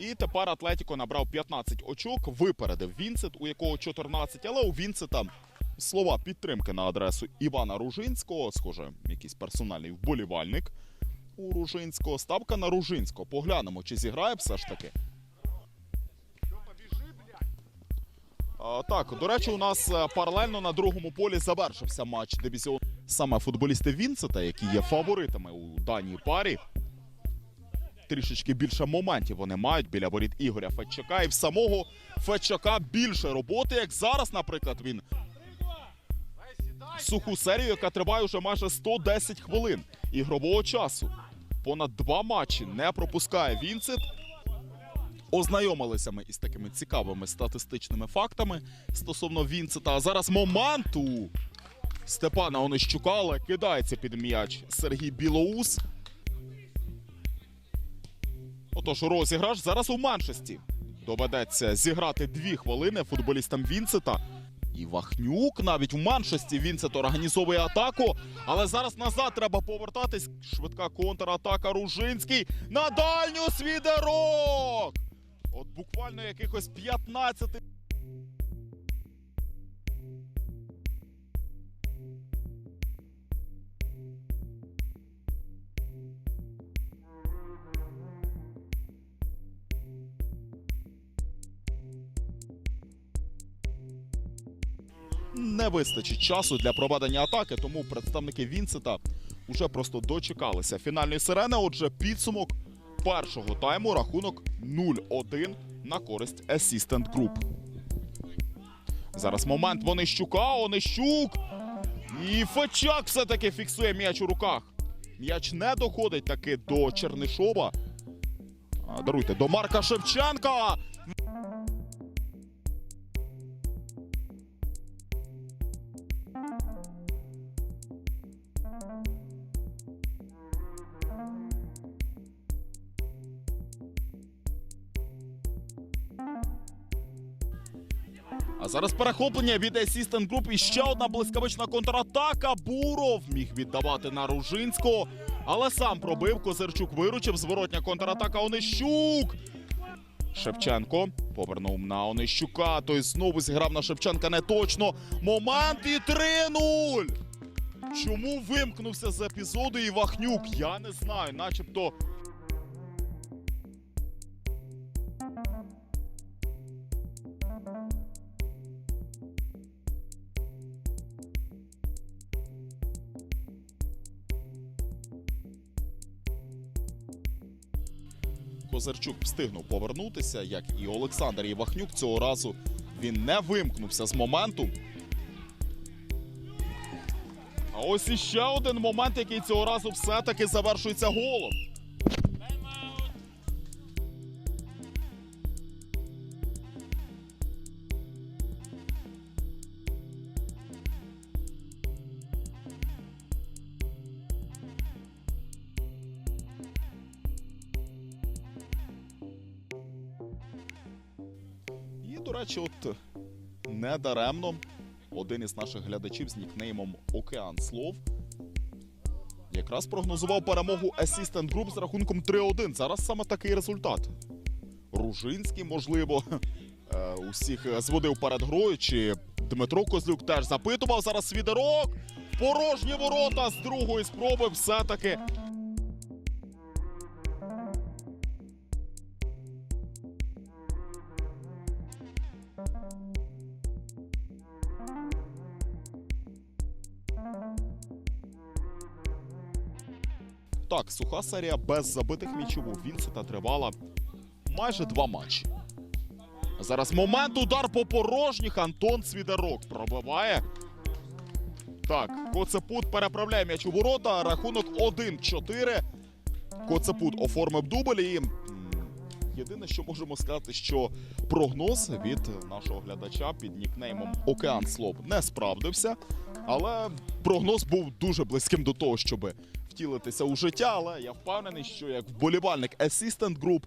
І тепер Атлетіко набрав 15 очок, випередив Вінцет, у якого 14, але у Вінцета слова підтримки на адресу Івана Ружинського, схоже, якийсь персональний вболівальник у Ружинського. Ставка на Ружинського. Поглянемо, чи зіграє все ж таки. Так, до речі, у нас е, паралельно на другому полі завершився матч дивізіону. Саме футболісти Вінцета, які є фаворитами у даній парі. Трішечки більше моментів вони мають біля воріт Ігоря Федчака. І в самого Федчака більше роботи, як зараз, наприклад, він суху серію, яка триває вже майже 110 хвилин ігрового часу. Понад два матчі не пропускає Вінцет. Ознайомилися ми із такими цікавими статистичними фактами стосовно Вінцета. А зараз моменту Степана Онищука, але кидається під м'яч Сергій Білоус. Отож, розіграш зараз у меншості. Доведеться зіграти дві хвилини футболістам Вінцета. І Вахнюк навіть в меншості Вінцет організовує атаку. Але зараз назад треба повертатись. Швидка контратака Ружинський на дальню свідерок. От буквально якихось 15 не вистачить часу для проведення атаки, тому представники Вінцета вже просто дочекалися фінальної сирени. Отже, підсумок першого тайму рахунок 0-1 на користь Assistant Group. Зараз момент Вонищука, Онищук. І Фечак все-таки фіксує м'яч у руках. М'яч не доходить таки до Чернишова. Даруйте, до Марка Шевченка. А зараз перехоплення від Assistant Group і ще одна блискавична контратака. Буров міг віддавати на Ружинського, але сам пробив. Козирчук виручив. Зворотня контратака Онищук. Шевченко повернув на Онищука. Той знову зіграв на Шевченка не точно. Момент і 3-0. Чому вимкнувся з епізоду Івахнюк? Я не знаю, начебто. Козарчук встигнув повернутися, як і Олександр Євахнюк. Цього разу він не вимкнувся з моменту. А ось іще один момент, який цього разу все-таки завершується голом. І, до речі, от недаремно один із наших глядачів з нікнеймом Океан Слов якраз прогнозував перемогу Assistant Group з рахунком 3-1. Зараз саме такий результат. Ружинський, можливо, е, усіх зводив перед грою. Чи Дмитро Козлюк теж запитував зараз свідерок. Порожні ворота з другої спроби все-таки Так, суха серія без забитих м'ячів у Вінсета тривала майже два матчі. Зараз момент удар по порожніх. Антон Свідерок пробиває. Так, Коцепут переправляє м'яч у ворота. Рахунок 1-4. Коцепут оформив дубль і. Єдине, що можемо сказати, що прогноз від нашого глядача під нікнеймом Океан Слов не справдився. Але прогноз був дуже близьким до того, щоб втілитися у життя. Але я впевнений, що як вболівальник Assistant Group